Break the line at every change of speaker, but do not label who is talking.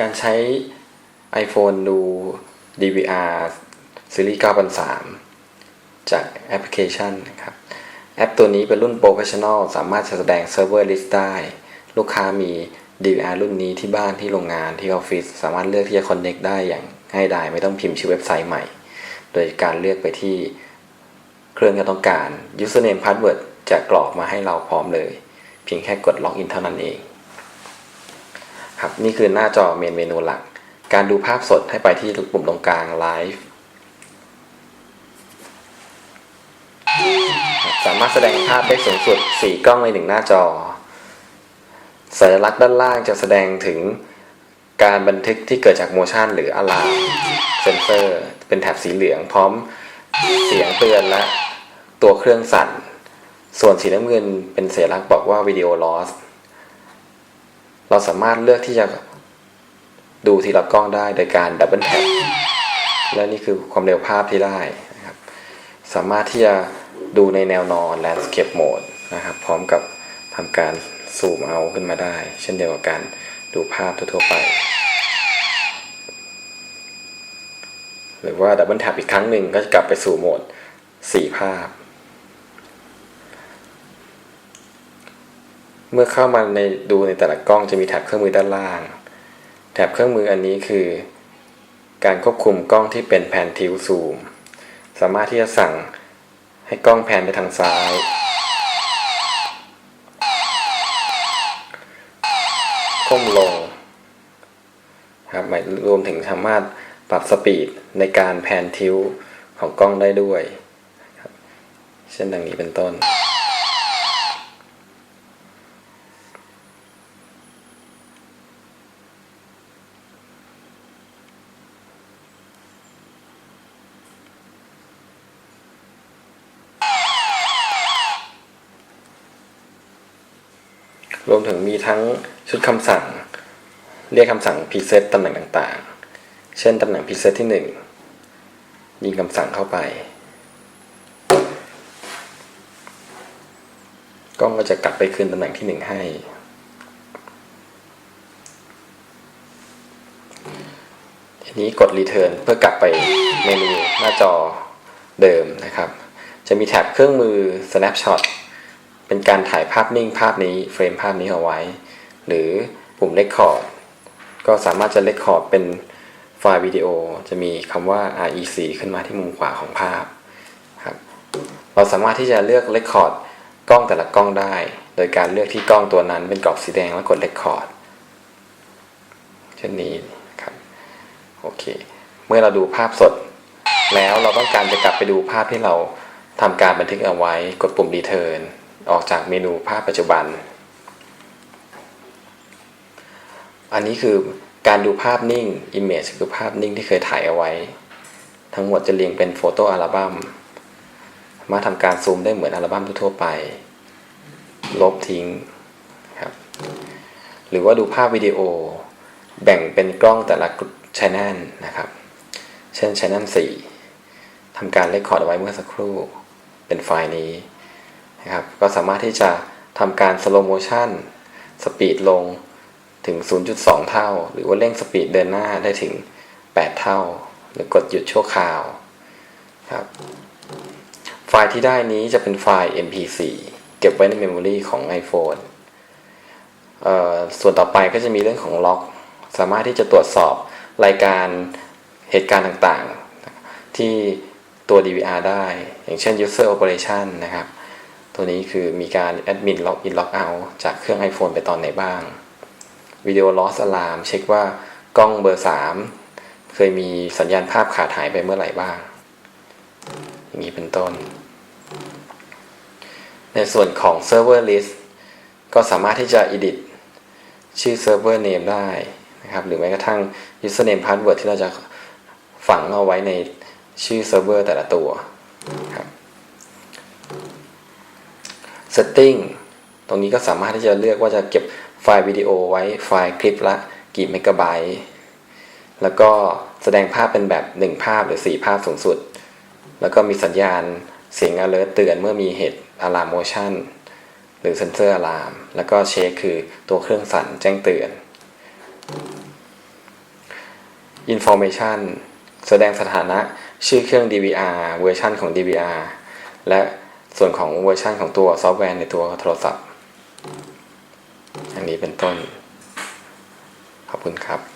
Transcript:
การใช้ iPhone ดู DVR ซีรีส์ 9003 จากแอปพลิเคชันนะครับ แอปตัวนี้เป็นรุ่น Professional สามารถจะแสดง Server List ได้ ลูกค้ามี DVR รุ่นนี้ที่บ้านที่โรงงานที่ออฟฟิศสามารถเลือกที่จะ Connect ได้อย่างง่ายดายไม่ต้องพิมพ์ชื่อเว็บไซต์ใหม่ โดยการเลือกไปที่เครื่องที่ต้องการ Username Password จะกรอกมาให้เราพร้อมเลย เพียงแค่กดล็อกอินเท่านั้นเอง ครับนี่คือหน้าจอเมนเมนูหลัก การดูภาพสดให้ไปที่ปุ่มตรงกลางไลฟ์สามารถแสดงภาพได้สูงสุด 4 กล้องในหนึ่งหน้าจอ สัญลักษณ์ด้านล่างจะแสดงถึงการบันทึกที่เกิดจากโมชันหรืออะลามเซนเซอร์เป็นแถบสีเหลืองพร้อมเสียงเตือนและตัวเครื่องสั่น ส่วนสีน้ำเงินเป็นสัญลักษณ์บอกว่าวิดีโอลอส เราสามารถเลือกที่จะดูทีละกล้องได้โดยการดับเบิลแท็บและนี่คือความเร็วภาพที่ได้นะครับ สามารถที่จะดูในแนวนอน Landscape Mode นะครับ พร้อมกับทำการซูมเอาขึ้นมาได้ เช่นเดียวกับการดูภาพทั่วๆไป หรือว่าดับเบิลแท็บอีกครั้งหนึ่งก็จะกลับไปสู่โหมด 4 ภาพ เมื่อเข้ามาในดูในแต่ละกล้องจะมีแถบเครื่องมือด้านล่าง แถบเครื่องมืออันนี้คือ การควบคุมกล้องที่เป็นแผนทิวซูม สามารถที่จะสั่งให้กล้องแผนไปทางซ้าย ก้มลงครับหมายรวมถึงสามารถปรับสปีดในการแผนทิวของกล้องได้ด้วย เช่นดังนี้เป็นต้น รวมถึงมีทั้งชุดคำสั่ง เรียกคำสั่งพ r เซตตำแหน่งต่างๆ เช่นตำแหน่งพ r เซตที่ 1 ยิงคำสั่งเข้าไป กล้องก็จะกลับไปคืนตำแหน่งที่ 1 ให้ ทีนี้กด Return เพื่อกลับไปเมนูหน้าจอเดิมนะครับ จะมีแท็บเครื่องมือ Snapshot เป็นการถ่ายภาพนิ่งภาพนี้เฟรมภาพนี้เอาไว้ หรือปุ่ม Record ก็สามารถจะ Record เป็นไฟล์วิดีโอ จะมีคำว่า REC ขึ้นมาที่มุมขวาของภาพครับเราสามารถที่จะเลือก Record กล้องแต่ละกล้องได้ โดยการเลือกที่กล้องตัวนั้นเป็นกรอบสีแดงแล้วกด Record เช่นนี้ครับโอเค เมื่อเราดูภาพสด แล้วเราต้องการจะกลับไปดูภาพที่เราทำการบันทึกเอาไว้ กดปุ่ม Return ออกจากเมนูภาพปัจจุบัน อันนี้คือการดูภาพนิ่ง Image คือภาพนิ่งที่เคยถ่ายเอาไว้ ทั้งหมดจะเรียงเป็นโฟโต้อัลบั้มมาทำการซูมได้เหมือนอัลบั้มทั่วไป ลบทิ้งครับหรือว่าดูภาพวิดีโอ แบ่งเป็นกล้องแต่ละช n น l นะครับ เช่นช n น l 4ทำการเลคคอร์ดเอาไว้เมื่อสักครู่ เป็นไฟล์นี้ นะครับก็สามารถที่จะทำการ slow motion สปีดลงถึง 0.2 เท่า หรือว่าเร่งสปีดเดินหน้าได้ถึง 8 เท่า หรือกดหยุดชั่วคราวครับไฟล์ที่ได้นี้จะเป็นไฟล์ mp4 เก็บไว้ในเมมโมรีของ iPhone เอ่อส่วนต่อไปก็จะมีเรื่องของล็อก สามารถที่จะตรวจสอบรายการเหตุการณ์ต่างๆ ที่ตัว DVR ได้ อย่างเช่น user operation นะครับ ตัวนี้คือมีการ admin log in log out จากเครื่อง iPhone ไปตอนไหนบ้าง Video loss alarm เช็คว่ากล้องเบอร์ 3 เคยมีสัญญาณภาพขาดหายไปเมื่อไหร่บ้าง อย่างนี้เป็นต้น ในส่วนของ server list ก็สามารถที่จะ edit ชื่อ server name ได้นะครับ หรือแม้กระทั่ง username password ที่เราจะฝังเอาไว้ในชื่อเซิร์ฟเวอร์แต่ละตัวครับ setting ตรงนี้ก็สามารถที่จะเลือกว่าจะเก็บไฟล์วิดีโอไว้ไฟล์คลิปละกี่เมกะไบต์แล้วก็แสดงภาพเป็นแบบ 1 ภาพหรือ 4 ภาพสูงสุด แล้วก็มีสัญญาณเสียง alert เตือนเมื่อมีเหตุ alarm motion หรือ sensor alarm แล้วก็เช็คคือตัวเครื่องสั่นแจ้งเตือน information แสดงสถานะชื่อเครื่อง DVR เวอร์ชันของ DVR และ ส่วนของเวอร์ชันของตัวซอฟต์แวร์ในตัวโทรศัพท์ อันนี้เป็นต้น ขอบคุณครับ